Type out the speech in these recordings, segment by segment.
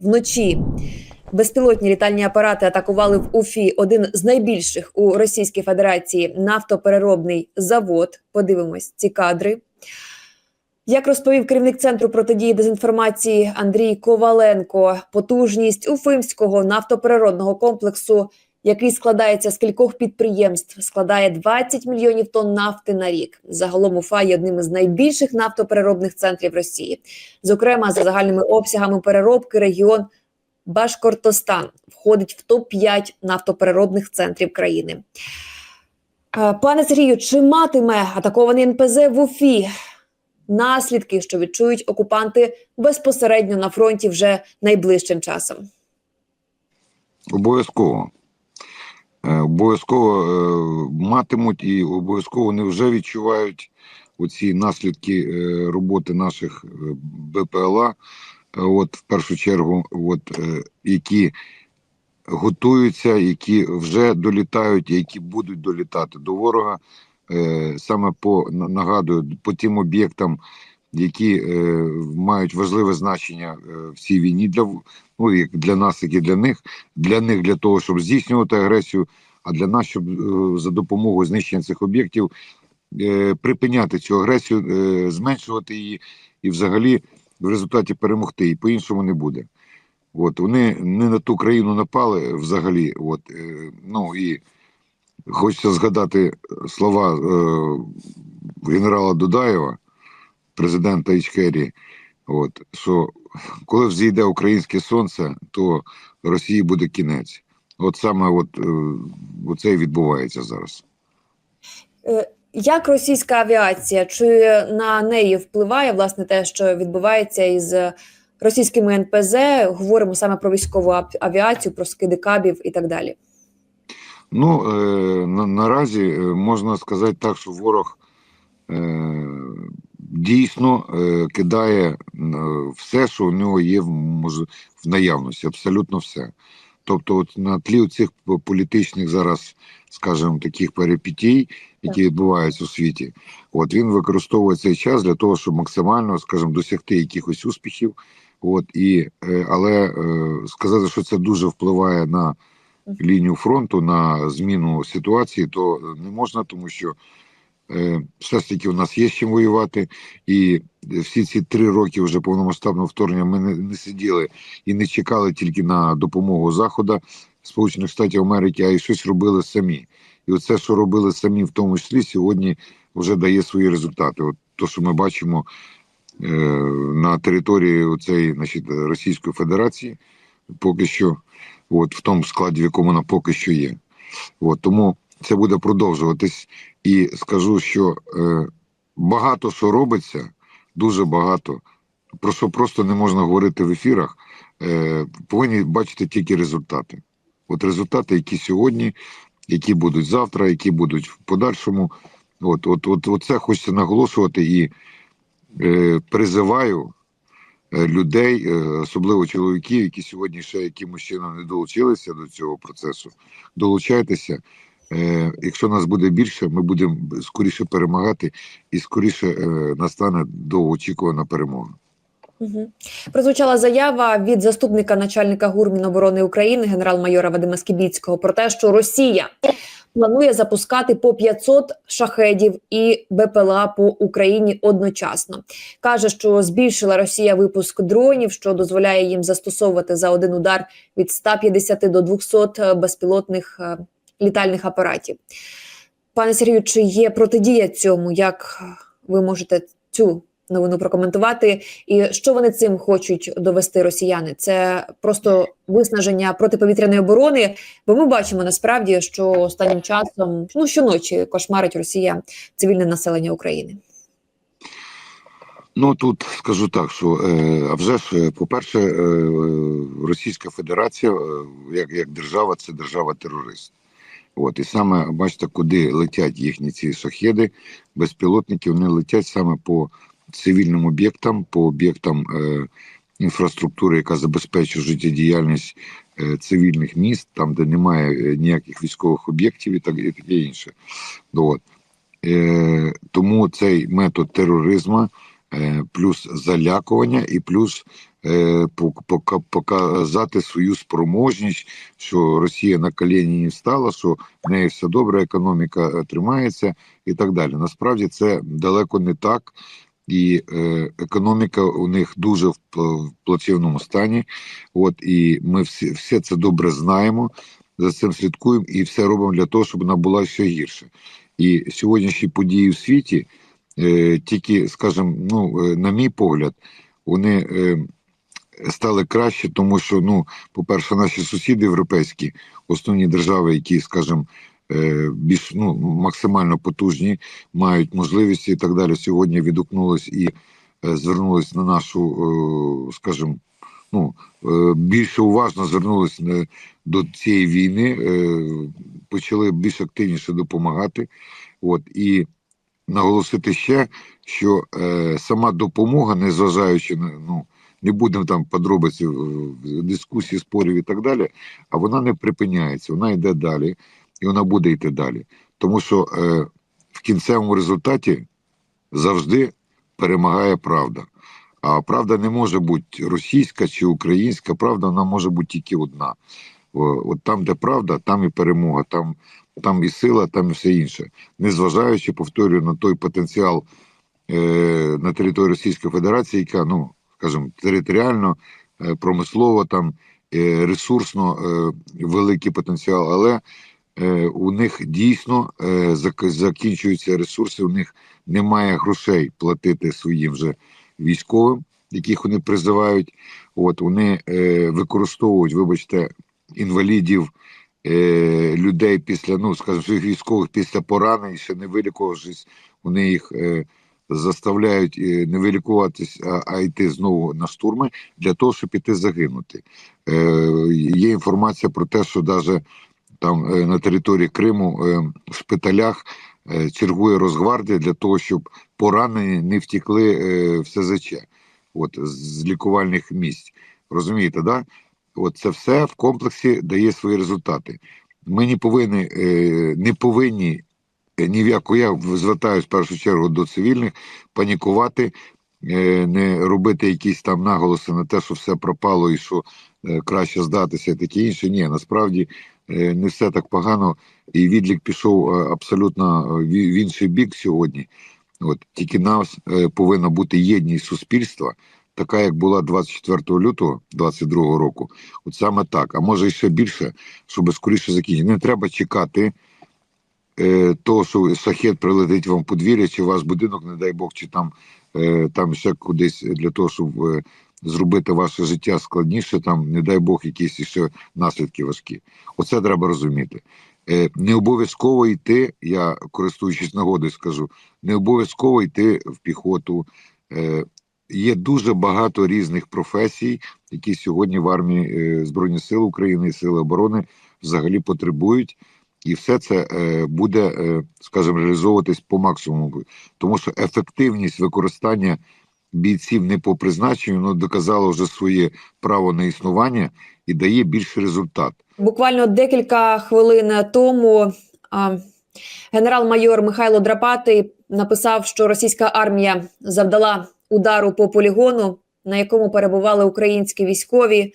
Вночі безпілотні літальні апарати атакували в Уфі один з найбільших у Російській Федерації нафтопереробний завод. Подивимось ці кадри. Як розповів керівник центру протидії дезінформації Андрій Коваленко, потужність Уфимського нафтопереробного комплексу, який складається з кількох підприємств, складає 20 мільйонів тонн нафти на рік. Загалом Уфа є одним із найбільших нафтопереробних центрів Росії. Зокрема, за загальними обсягами переробки регіон Башкортостан входить в топ 5 нафтопереробних центрів країни. Е, Пане Сергію, чи матиме атакований НПЗ в Уфі наслідки, що відчують окупанти безпосередньо на фронті вже найближчим часом? Обов'язково. Е, Обов'язково е, матимуть і обов'язково вони вже відчувають оці наслідки е, роботи наших БПЛА, от в першу чергу, от, які готуються, які вже долітають, які будуть долітати до ворога. Саме по нагадую, по тим об'єктам, які е, мають важливе значення е, в цій війні для ну, як для нас, як і для них для них для того, щоб здійснювати агресію, а для нас, щоб е, за допомогою знищення цих об'єктів е, припиняти цю агресію, е, зменшувати її і взагалі в результаті перемогти. І по-іншому не буде. От вони не на ту країну напали взагалі. От е, ну і хочеться згадати слова е, генерала Дудаєва, президента Ічкерії. От що коли взійде українське сонце, то Росії буде кінець. От саме от, е, оце і відбувається зараз. Е, Як російська авіація, чи на неї впливає власне те, що відбувається із російськими НПЗ? Говоримо саме про військову авіацію, про скиди кабів і так далі. Ну е, на, наразі е, можна сказати так, що ворог е, дійсно е, кидає е, все, що у нього є в, наявності, абсолютно все. Тобто, от на тлі цих політичних зараз, скажімо, таких перипетій, які відбуваються у світі, от він використовує цей час для того, щоб максимально, скажімо, досягти якихось успіхів. От і е, але сказати, що це дуже впливає на лінію фронту, на зміну ситуації, то не можна, тому що все ж таки у нас є з чим воювати, і всі ці три роки вже повномасштабного вторгнення ми не, не сиділи і не чекали тільки на допомогу Заходу Сполучених Штатів Америки, а й щось робили самі. І оце, що робили самі, в тому числі, сьогодні вже дає свої результати. От то, що ми бачимо е, на території цієї Російської Федерації, поки що, от в тому складі, в якому вона поки що є. От тому це буде продовжуватись. І скажу, що е, багато що робиться, дуже багато, про що просто не можна говорити в ефірах. Е, повинні бачити тільки результати. От результати, які сьогодні, які будуть завтра, які будуть в подальшому. От, от, от, от це хочеться наголошувати і е, призиваю е, людей, е, особливо чоловіків, які сьогодні ще якимось чином не долучилися до цього процесу. Долучайтеся. Е, якщо нас буде більше, ми будемо скоріше перемагати і скоріше е, настане довгоочікувана перемога. Угу. Прозвучала заява від заступника начальника ГУР Міноборони України генерал-майора Вадима Скібіцького про те, що Росія планує запускати по 500 шахедів і БПЛА по Україні одночасно. каже, що збільшила Росія випуск дронів, що дозволяє їм застосовувати за один удар від 150 до 200 безпілотних е, літальних апаратів. Пане Сергію, чи є протидія цьому? Як ви можете цю новину прокоментувати? І що вони цим хочуть довести росіяни? Це просто виснаження протиповітряної оборони. Бо ми бачимо насправді, що останнім часом ну щоночі кошмарить Росія цивільне населення України. Ну тут скажу так, що е, а вже ж, е, по-перше, е, Російська Федерація, як, як держава, це держава-терорист. От і саме бачите, куди летять їхні ці шахеди, безпілотники, вони летять саме по цивільним об'єктам, по об'єктам е, інфраструктури, яка забезпечує життєдіяльність е, цивільних міст, там, де немає е, ніяких військових об'єктів і так і таке інше. От. Е, тому цей метод тероризму плюс залякування і плюс е, пок- пока- показати свою спроможність, що Росія на коліні не встала, що в неї все добре, економіка е, тримається і так далі. Насправді це далеко не так. І е, економіка у них дуже в, пл- плачевному стані. От і ми всі все це добре знаємо, за цим слідкуємо і все робимо для того, щоб вона була ще гірше. І сьогоднішні події в світі, е, тільки, скажімо, ну, е, на мій погляд, вони е, стали краще, тому що, ну, по-перше, наші сусіди європейські, основні держави, які, скажімо, е, більш ну, максимально потужні, мають можливості і так далі. Сьогодні відгукнулись і е, звернулись на нашу, е, скажімо, ну, е, більше уважно звернулись е, до цієї війни, е, почали більш активніше допомагати. От, і наголосити ще, що е, сама допомога, незважаючи на ну, не будемо там подробиці в дискусії, спорів і так далі, а вона не припиняється, вона йде далі, і вона буде йти далі. Тому що е, в кінцевому результаті завжди перемагає правда. А правда не може бути російська чи українська, правда вона може бути тільки одна. От там, де правда, там і перемога, там, там і сила, там і все інше. Незважаючи, повторюю, на той потенціал е, на території Російської Федерації, яка, ну, скажімо, територіально, е, промислово, там, е, ресурсно е, великий потенціал, але е, у них дійсно е, зак- закінчуються ресурси, у них немає грошей платити своїм же військовим, яких вони призивають. От вони е, використовують, вибачте, інвалідів, людей після, ну скажімо, своїх військових після поранень, ще не вилікувавшись, вони їх е, заставляють е, не вилікуватись, а, а йти знову на штурми для того, щоб піти загинути. Е, є інформація про те, що навіть там е, на території Криму е, в шпиталях е, чергує Росгвардія для того, щоб поранені не втікли е, в СЗЧ, от з лікувальних місць. Розумієте, да? От це все в комплексі дає свої результати. Ми не повинні, е, не повинні е, ні в яку я звертаюся в першу чергу до цивільних, панікувати, е, не робити якісь там наголоси на те, що все пропало і що краще здатися, і таке інше. Ні, насправді не все так погано, і відлік пішов абсолютно в інший бік сьогодні. От тільки нас повинна бути єдність суспільства, така як була 24 лютого 22 року. От саме так, а може і ще більше, щоб скоріше закінчити. Не треба чекати е, того, що шахет прилетить вам подвір'я, чи ваш будинок, не дай Бог, чи там, е, там ще кудись для того, щоб е, зробити ваше життя складніше, там, не дай Бог, якісь ще наслідки важкі. Оце треба розуміти. Е, не обов'язково йти, я користуючись нагодою, скажу, не обов'язково йти в піхоту. Є дуже багато різних професій, які сьогодні в армії е, Збройні Сили України і Сили оборони взагалі потребують. І все це е, буде, е, скажімо, реалізовуватись по максимуму, тому що ефективність використання бійців не по призначенню ну, доказала вже своє право на існування і дає більший результат. Буквально декілька хвилин тому генерал-майор Михайло Драпатий написав, що російська армія завдала удару по полігону, на якому перебували українські військові.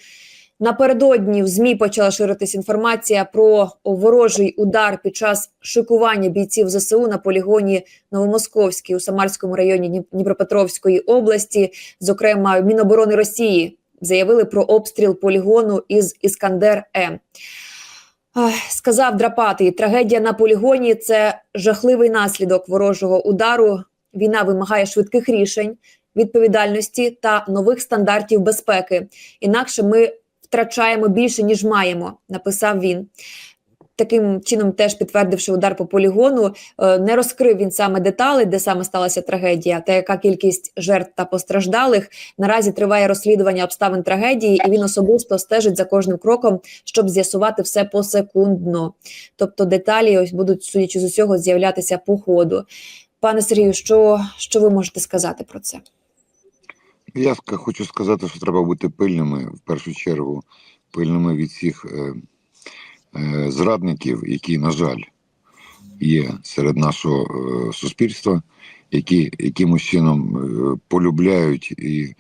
Напередодні в ЗМІ почала ширитись інформація про ворожий удар під час шикування бійців ЗСУ на полігоні Новомосковський у Самарському районі Дніп- Дніпропетровської області. Зокрема, Міноборони Росії заявили про обстріл полігону із Іскандер М. Сказав Драпатий, трагедія на полігоні це жахливий наслідок ворожого удару. Війна вимагає швидких рішень, відповідальності та нових стандартів безпеки. Інакше ми втрачаємо більше ніж маємо. Написав він. Таким чином, теж підтвердивши удар по полігону, е, не розкрив він саме деталі, де саме сталася трагедія, та яка кількість жертв та постраждалих. Наразі триває розслідування обставин трагедії, і він особисто стежить за кожним кроком, щоб з'ясувати все посекундно. Тобто деталі ось будуть, судячи з усього, з'являтися по ходу. Пане Сергію, що, що ви можете сказати про це? Я хочу сказати, що треба бути пильними в першу чергу, пильними від всіх е, е, зрадників, які, на жаль, є серед нашого е, суспільства, які якимось чином е, полюбляють і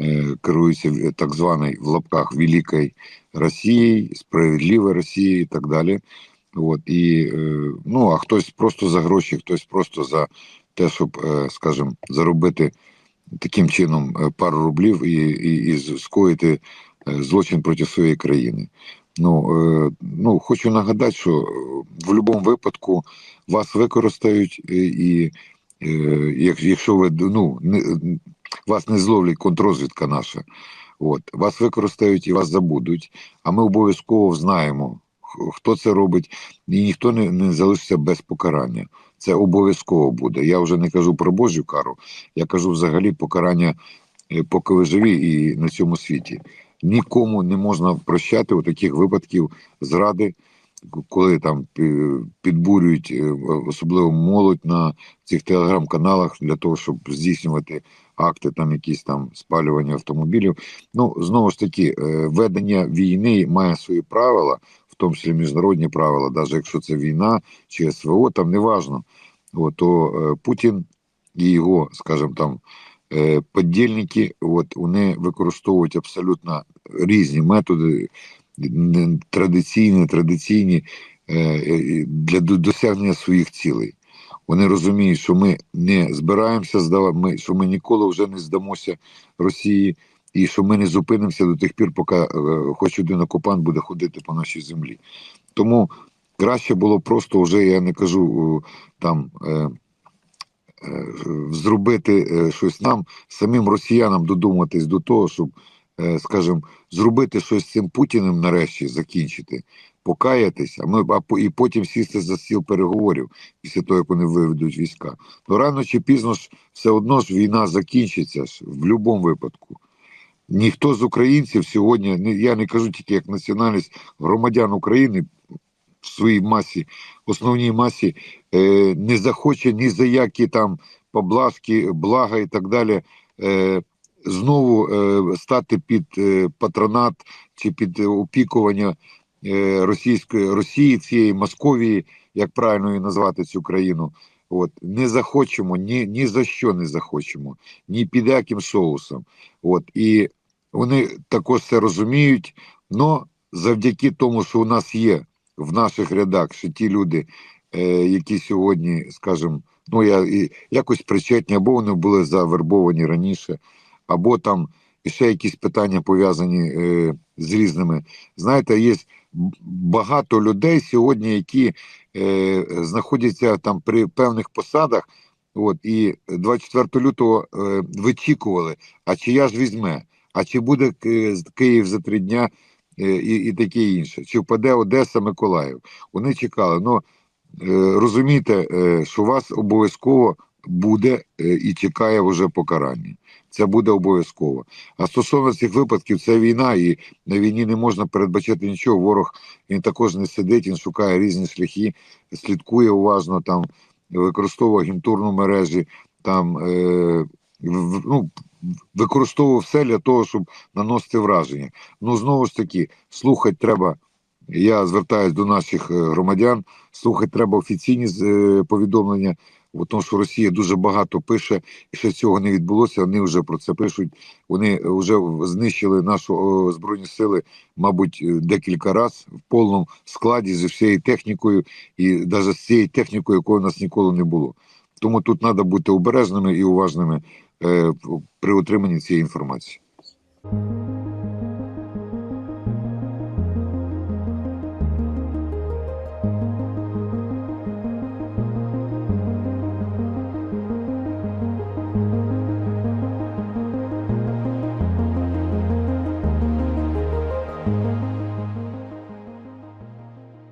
е, керуються так званою в лапках Великою Росією, справедливою Росією і так далі. От, і, е, ну, а хтось просто за гроші, хтось просто за те, щоб, е, скажімо, заробити таким чином е, пару рублів і, і, і скоїти е, злочин проти своєї країни. Ну, е, ну, хочу нагадати, що в будь-якому випадку вас використають, і якщо ви ну, вас не зловлять контррозвідка наша, от, вас використають і вас забудуть, а ми обов'язково знаємо, хто це робить, і ніхто не, не залишиться без покарання. Це обов'язково буде. Я вже не кажу про Божу кару, я кажу взагалі покарання, е, поки ви живі і на цьому світі. Нікому не можна прощати у таких випадків зради, коли там підбурюють е, особливо молодь на цих телеграм-каналах для того, щоб здійснювати акти, там якісь там спалювання автомобілів. Ну знову ж таки, е, ведення війни має свої правила, в тому числі міжнародні правила, навіть якщо це війна чи СВО, там не важно. От, то е, Путін і його, скажімо там, е, подільники, от вони використовують абсолютно різні методи, традиційні, традиційні е, для досягнення своїх цілей. Вони розуміють, що ми не збираємося здавати, що ми ніколи вже не здамося Росії, і що ми не зупинимося до тих пір, поки е, хоч один окупант буде ходити по нашій землі. Тому краще було просто вже, я не кажу е, там. Е, зробити щось нам, самим росіянам додуматись до того, щоб, скажімо, зробити щось з цим Путіним нарешті закінчити, покаятись, а ми а і потім сісти за стіл переговорів після того, як вони виведуть війська. Ну рано чи пізно ж все одно ж війна закінчиться ж в будь-якому випадку. Ніхто з українців сьогодні, я не кажу тільки як національність громадян України в своїй масі, основній масі, е, не захоче ні за які там поблажки, блага і так далі. Е, знову е, стати під патронат чи під опікування російської Росії, цієї Московії, як правильно її назвати цю країну. От не захочемо, ні, ні за що не захочемо, ні під яким соусом. От і вони також це розуміють. але завдяки тому, що у нас є в наших рядах ще ті люди, е, які сьогодні, скажімо, ну я і якось причетні, або вони були завербовані раніше, або там ще якісь питання пов'язані е, з різними. Знаєте, є багато людей сьогодні, які е, знаходяться там при певних посадах. От і 24 лютого е, вичікували, а чи я ж візьме, а чи буде Ки- Київ за три дня е, і, і таке інше, чи впаде Одеса, Миколаїв. Вони чекали. Ну е, розумієте, е, що вас обов'язково буде і чекає вже покарання. Це буде обов'язково. А стосовно цих випадків, це війна, і на війні не можна передбачати нічого. Ворог він також не сидить, він шукає різні шляхи, слідкує уважно там, використовує агентурну мережі, там е, ну, використовував все для того, щоб наносити враження. Ну знову ж таки, слухати треба. Я звертаюся до наших е, громадян. Слухати треба офіційні е, повідомлення, бо тому що Росія дуже багато пише, і ще цього не відбулося. Вони вже про це пишуть. Вони вже знищили нашу збройні сили, мабуть, е, декілька разів в повному складі зі всією технікою, і навіть з цією технікою, якої у нас ніколи не було. Тому тут треба бути обережними і уважними е, при отриманні цієї інформації.